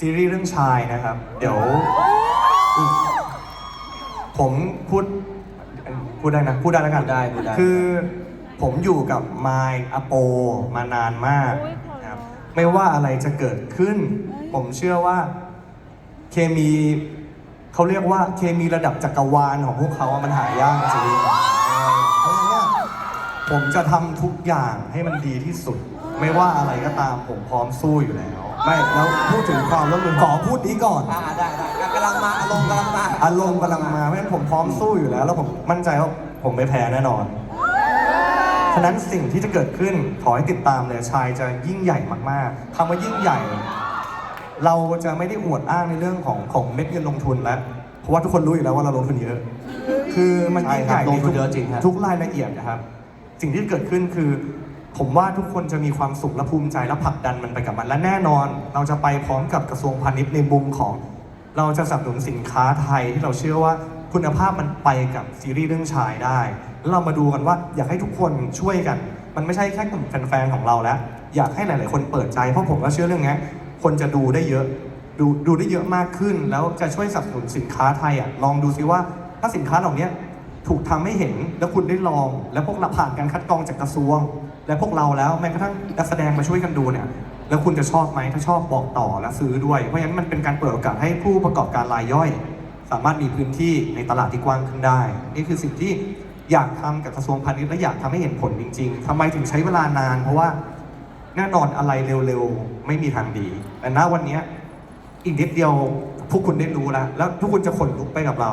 ซีรีส์เรื่องชายนะครับ เดี๋ยวอีกผมพูดพูดได้นะพูดได้แล้วกันพูดได้พูดได้ คือผมอยู่กับไมค์อโปมานานมากโอ้ยขอร้องนะครับ ไม่ว่าอะไรจะเกิดขึ้น ผมเชื่อว่าเคมีเขาเรียกว่าเคมีระดับจักรวาลของพวกเขาอะมันหายากจริงเออเพราะฉะนั้นเนี่ยผมจะทำทุกอย่างให้มันดีที่สุด ไม่ว่าอะไรก็ตามผมพร้อมสู้อยู่แล้ว ไม่แล้วพูดถึงความร่วมมือขอพูดนี้ก่อน อ่าได้ได้กำลังมาอารมณ์กำลังมาอารมณ์กำลังมาเพราะฉะนั้นผมพร้อมสู้อยู่แล้ว แล้วผมมั่นใจว่าผมไม่แพ้แน่นอน ฉะนั้นสิ่งที่จะเกิดขึ้นขอให้ติดตามเลยชายจะยิ่งใหญ่มากๆคำว่ายิ่งใหญ่ เราจะไม่ได้อวดอ้างในเรื่องของของเม็ดเงินลงทุนแล้วเพราะว่าทุกคนรู้อยู่แล้วว่าเราลงทุนเยอะ คือมันยิ่งใหญ่ใช่ครับลงทุนใเยอะจริงครับ ทุกรายละเอียดนะครับ สิ่งที่เกิดขึ้นคือ ผมว่าทุกคนจะมีความสุขและภูมิใจและผลักดันมันไปกับมัน และแน่นอน เราจะไปพร้อมกับกระทรวงพาณิชย์ในมุมของ เราจะสนับสนุนสินค้าไทยที่เราเชื่อว่าคุณภาพมันไปกับซีรีส์เรื่องชายได้แล้วเรามาดูกันว่าอยากให้ทุกคนช่วยกัน มันไม่ใช่แค่กลุ่มแฟนๆของเราแล้ว อยากให้หลาย ๆ คนเปิดใจเพราะผมก็เชื่อเรื่องนี้คนจะดูได้เยอะดูดูได้เยอะมากขึ้น แล้วจะช่วยสนับสนุนสินค้าไทยอะลองดูซิว่าถ้าสินค้าเหล่านี้ถูกทำให้เห็นแล้วคุณได้ลอง แล้วพวกเราผ่านการคัดกรองจากกระทรวง และพวกเราแล้วแม้กระทั่งนักแสดงมาช่วยกันดูเนี่ย แล้วคุณจะชอบไหมถ้าชอบบอกต่อและซื้อด้วย เพราะฉะนั้นมันเป็นการเปิดโอกาสให้ผู้ประกอบการรายย่อย สามารถมีพื้นที่ในตลาดที่กว้างขึ้นได้ นี่คือสิ่งที่อยากทำกับกระทรวงพาณิชย์และอยากทำให้เห็นผลจริง ๆทำไมถึงใช้เวลานาน เพราะว่าแน่นอนอะไรเร็วๆ ไม่มีทางดี แต่ณวันนี้อีกนิดเดียวพวกคุณได้รู้แล้ว แล้วทุกคนจะขนลุกไปกับเรา